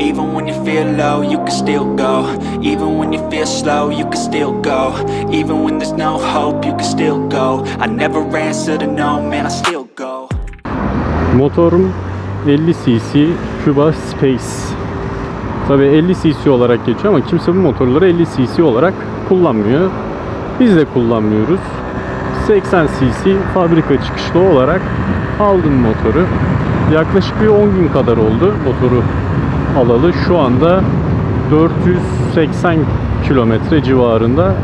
Even when you feel low, you can still go. Even when you feel slow, you can still go. Even when there's no hope, you can still go. I never answer to no, man, I still go. Motorum 50 cc Cuba Space. Tabi 50 cc olarak geçiyor ama kimse bu motorları 50 cc olarak kullanmıyor. Biz de kullanmıyoruz. 80 cc fabrika çıkışlı olarak aldım motoru. Yaklaşık bir 10 gün kadar oldu motoru alalı. Şu anda 480 kilometre civarında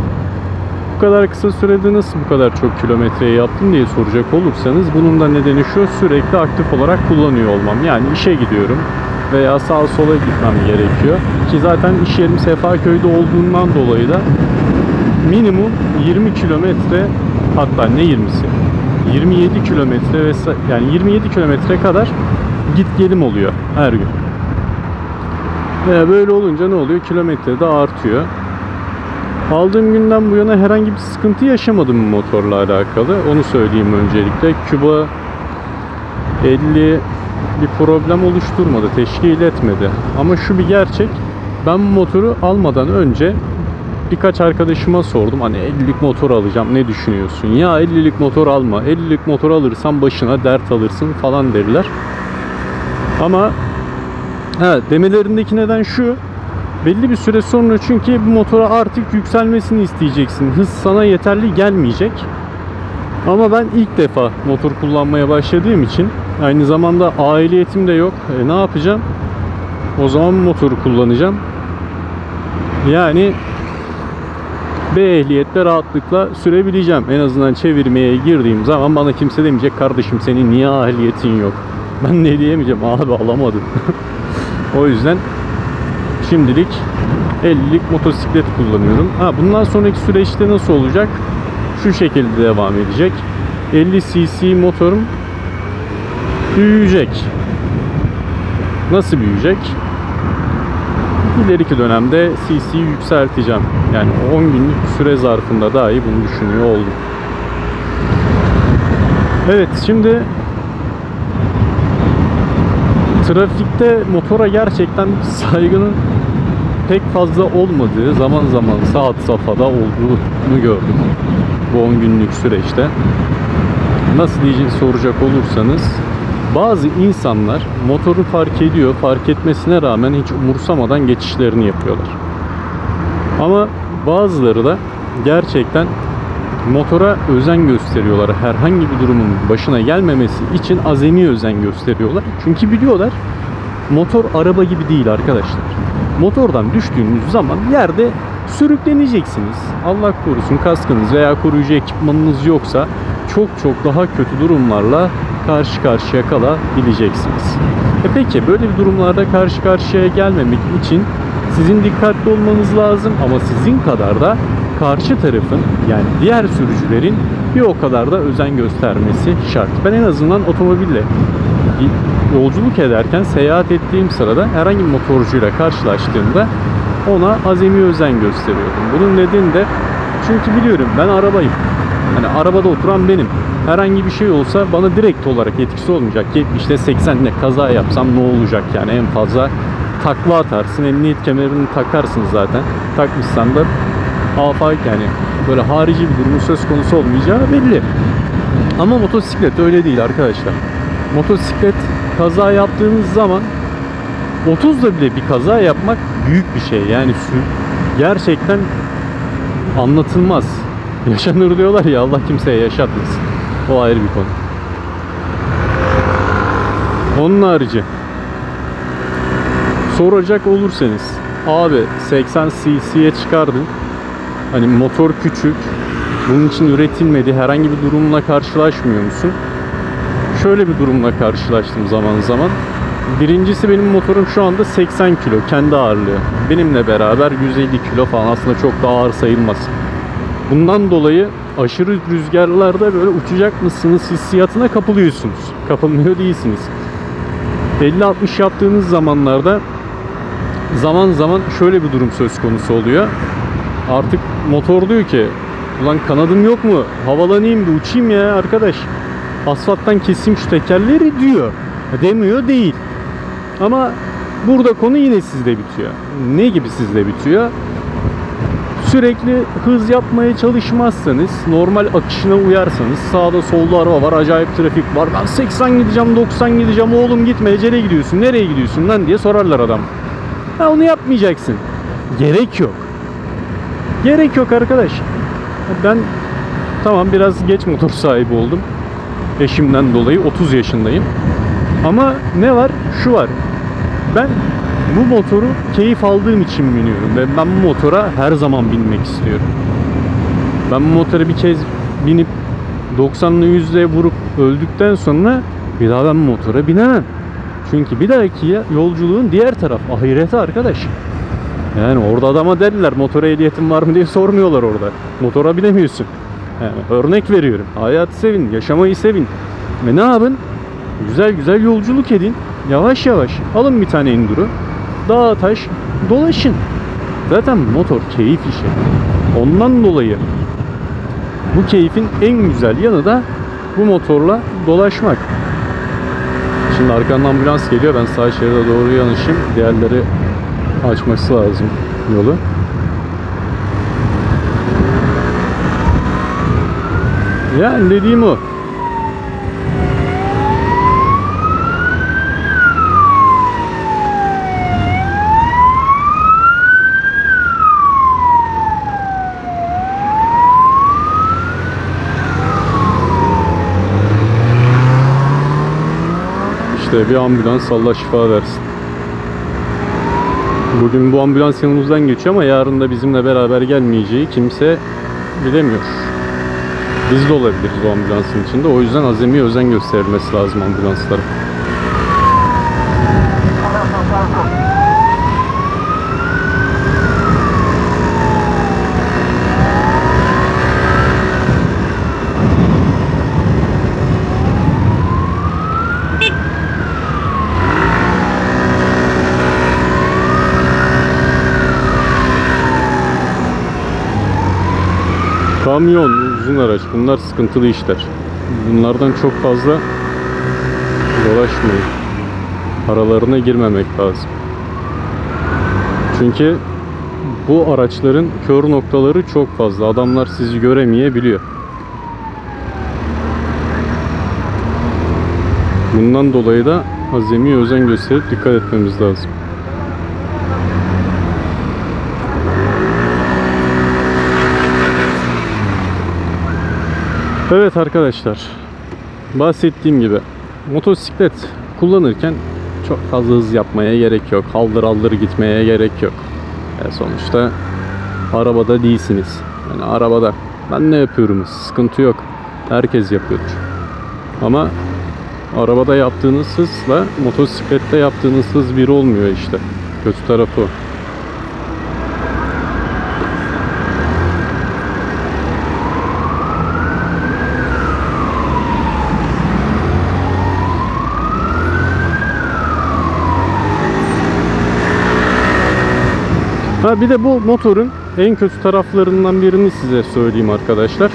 bu kadar kısa sürede nasıl bu kadar çok kilometreyi yaptım diye soracak olursanız bunun da nedeni şu sürekli aktif olarak kullanıyor olmam. Yani işe gidiyorum veya sağa sola gitmem gerekiyor. Ki zaten iş yerim Sefaköy'de olduğundan dolayı da minimum 20 kilometre hatta ne 20'si 27 kilometre ve yani 27 kilometre kadar git gelim oluyor her gün. Böyle olunca ne oluyor? Kilometre de artıyor. Aldığım günden bu yana herhangi bir sıkıntı yaşamadım motorla alakalı. Onu söyleyeyim öncelikle. Küba 50 bir problem oluşturmadı, teşkil etmedi. Ama şu bir gerçek. Ben bu motoru almadan önce birkaç arkadaşıma sordum. Hani 50'lik motor alacağım ne düşünüyorsun? Ya 50'lik motor alma. 50'lik motor alırsan başına dert alırsın falan dediler. Ama ha, demelerindeki neden şu. Belli bir süre sonra çünkü bu motora artık yükselmesini isteyeceksin. Hız sana yeterli gelmeyecek. Ama ben ilk defa motor kullanmaya başladığım için aynı zamanda aileyetim de yok. E, ne yapacağım? O zaman motoru kullanacağım. Yani B ehliyetle rahatlıkla sürebileceğim. En azından çevirmeye girdiğim zaman bana kimse demeyecek kardeşim senin niye ehliyetin yok. Ben ne diyemeyeceğim abi alamadım. o yüzden Şimdilik 50'lik motosiklet kullanıyorum. Ha, bundan sonraki süreçte nasıl olacak? Şu şekilde devam edecek. 50 cc motorum büyüyecek. Nasıl büyüyecek? İleriki dönemde cc'yi yükselteceğim. Yani 10 günlük süre zarfında dahi bunu düşünüyor oldum. Evet şimdi trafikte motora gerçekten saygının pek fazla olmadığı zaman zaman saat safhada olduğunu gördüm bu 10 günlük süreçte. Nasıl diyecek soracak olursanız bazı insanlar motoru fark ediyor, fark etmesine rağmen hiç umursamadan geçişlerini yapıyorlar. Ama bazıları da gerçekten motora özen gösteriyorlar. Herhangi bir durumun başına gelmemesi için azami özen gösteriyorlar. Çünkü biliyorlar motor araba gibi değil arkadaşlar. Motordan düştüğünüz zaman yerde sürükleneceksiniz. Allah korusun kaskınız veya koruyucu ekipmanınız yoksa çok çok daha kötü durumlarla karşı karşıya kalabileceksiniz. E peki böyle bir durumlarda karşı karşıya gelmemek için sizin dikkatli olmanız lazım ama sizin kadar da karşı tarafın yani diğer sürücülerin bir o kadar da özen göstermesi şart. Ben en azından otomobille yolculuk ederken seyahat ettiğim sırada herhangi bir motorcuyla karşılaştığımda ona azami özen gösteriyordum. Bunun nedeni de çünkü biliyorum ben arabayım. Hani arabada oturan benim. Herhangi bir şey olsa bana direkt olarak etkisi olmayacak. 70'te 80'le kaza yapsam ne olacak yani en fazla takla atarsın. Emniyet kemerini takarsın zaten. Takmışsan da afak yani böyle harici bir durumun söz konusu olmayacağı belli. Ama motosiklet öyle değil arkadaşlar. Motosiklet kaza yaptığınız zaman 30'da bile bir kaza yapmak büyük bir şey. Yani gerçekten anlatılmaz. Yaşanır diyorlar ya Allah kimseye yaşatmasın. O ayrı bir konu. Onun harici soracak olursanız abi 80 cc'ye çıkardın. Hani motor küçük. Bunun için üretilmedi. Herhangi bir durumla karşılaşmıyor musun? Şöyle bir durumla karşılaştım zaman zaman. Birincisi benim motorum şu anda 80 kilo kendi ağırlığı. Benimle beraber 150 kilo falan aslında çok da ağır sayılmaz. Bundan dolayı aşırı rüzgarlarda böyle uçacak mısınız hissiyatına kapılıyorsunuz. Kapılmıyor değilsiniz. 50-60 yaptığınız zamanlarda zaman zaman şöyle bir durum söz konusu oluyor. Artık motor diyor ki ulan kanadım yok mu? Havalanayım bir uçayım ya arkadaş. Asfalttan keseyim şu tekerleri diyor. Demiyor değil. Ama Burada konu yine sizde bitiyor. Ne gibi sizde bitiyor? Sürekli hız yapmaya çalışmazsanız, normal akışına uyarsanız, sağda solda araba var, acayip trafik var. Ben 80 gideceğim, 90 gideceğim, oğlum gitme, ecele gidiyorsun, nereye gidiyorsun lan diye sorarlar adam. Ha onu yapmayacaksın. Gerek yok. Gerek yok arkadaş. Ben tamam biraz geç motor sahibi oldum. Eşimden dolayı 30 yaşındayım. Ama ne var? Şu var. Ben bu motoru keyif aldığım için biniyorum ve ben bu motora her zaman binmek istiyorum. Ben bu motora bir kez binip 90'lı 100'le vurup öldükten sonra bir daha ben bu motora binemem. Çünkü bir dahaki yolculuğun diğer taraf ahirete arkadaş. Yani orada adama derler motora ehliyetin var mı diye sormuyorlar orada. Motora binemiyorsun. Yani örnek veriyorum. Hayatı sevin, yaşamayı sevin. Ve ne yapın? Güzel güzel yolculuk edin. Yavaş yavaş alın bir tane enduro. Dağ taş dolaşın. Zaten motor keyif işi. Ondan dolayı bu keyfin en güzel yanı da bu motorla dolaşmak. Şimdi arkadan ambulans geliyor. Ben sağ şeride doğru yanaşayım. Diğerleri açması lazım yolu. Yani dediğim o. Bir ambulans Allah şifa versin. Bugün bu ambulans yanımızdan geçiyor ama yarın da bizimle beraber gelmeyeceği kimse bilemiyor. Biz de olabiliriz o ambulansın içinde. O yüzden azami özen gösterilmesi lazım ambulanslara. Kamyon, uzun araç bunlar sıkıntılı işler. Bunlardan çok fazla dolaşmayın. Aralarına girmemek lazım. Çünkü bu araçların kör noktaları çok fazla. Adamlar sizi göremeyebiliyor. Bundan dolayı da azami özen gösterip dikkat etmemiz lazım. Evet arkadaşlar. Bahsettiğim gibi motosiklet kullanırken çok fazla hız yapmaya gerek yok. Haldır haldır gitmeye gerek yok. E sonuçta arabada değilsiniz. Yani arabada ben ne yapıyorum sıkıntı yok. Herkes yapıyordur. Ama arabada yaptığınız hızla motosiklette yaptığınız hız bir olmuyor işte. Kötü tarafı Ha bir de bu motorun en kötü taraflarından birini size söyleyeyim arkadaşlar.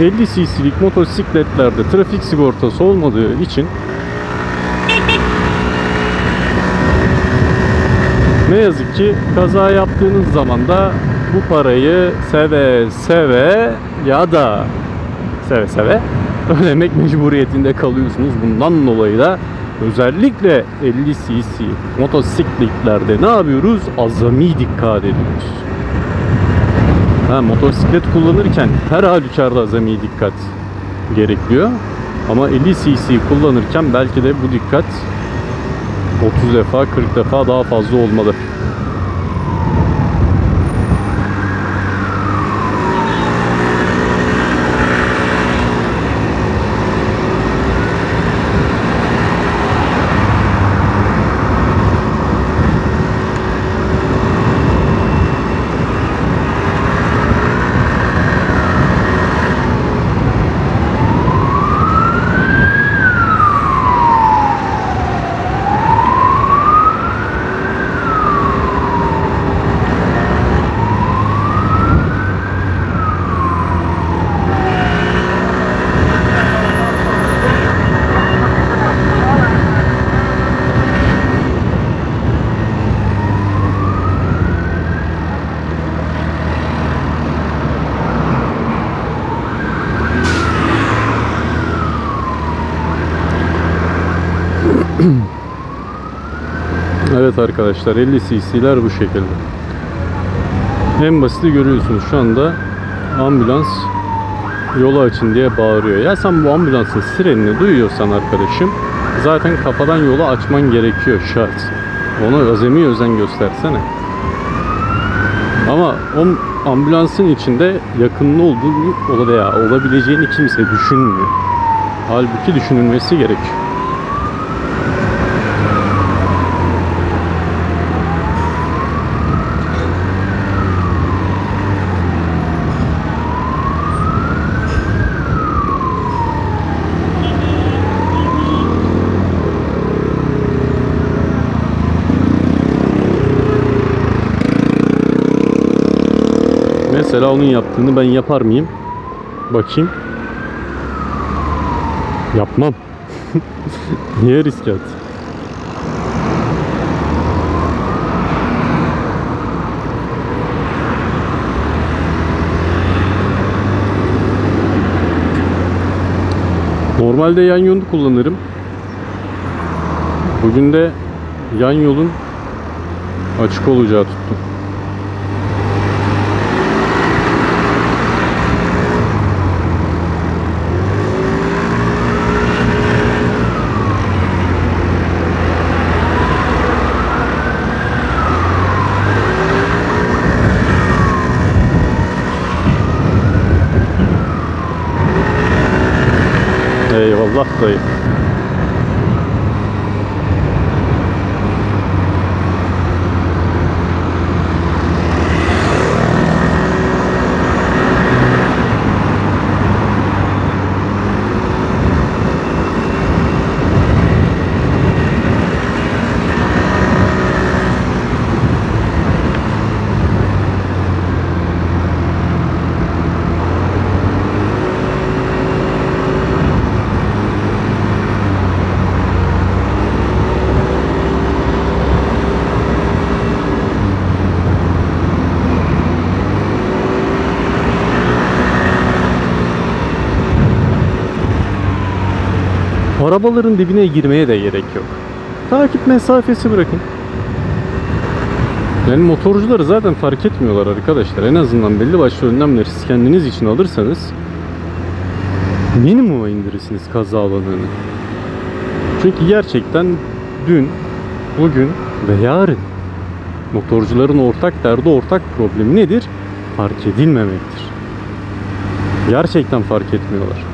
50 cc'lik motosikletlerde trafik sigortası olmadığı için ne yazık ki kaza yaptığınız zaman da bu parayı seve seve ya da seve seve ödemek mecburiyetinde kalıyorsunuz. Bundan dolayı da özellikle 50 cc motosikletlerde ne yapıyoruz? Azami dikkat ediyoruz. Ha, motosiklet kullanırken her halükarda azami dikkat gerekiyor. Ama 50 cc kullanırken belki de bu dikkat 30 defa 40 defa daha fazla olmalı. Evet arkadaşlar 50 cc'ler bu şekilde. En basiti görüyorsunuz şu anda ambulans yolu açın diye bağırıyor. Ya sen bu ambulansın sirenini duyuyorsan arkadaşım zaten kafadan yolu açman gerekiyor şart. Ona azami özen göstersene. Ama o ambulansın içinde yakınlı olduğunu veya olabileceğini kimse düşünmüyor. Halbuki düşünülmesi gerekiyor. Mesela onun yaptığını ben yapar mıyım? Bakayım. Yapmam. Niye risk at? Normalde yan yolu kullanırım. Bugün de yan yolun açık olacağı tuttum. 对 Arabaların dibine girmeye de gerek yok. Takip mesafesi bırakın. Yani motorcuları zaten fark etmiyorlar arkadaşlar. En azından belli başlı önlemleri siz kendiniz için alırsanız minimuma indirirsiniz kaza alanını. Çünkü gerçekten dün, bugün ve yarın motorcuların ortak derdi, ortak problemi nedir? Fark edilmemektir. Gerçekten fark etmiyorlar.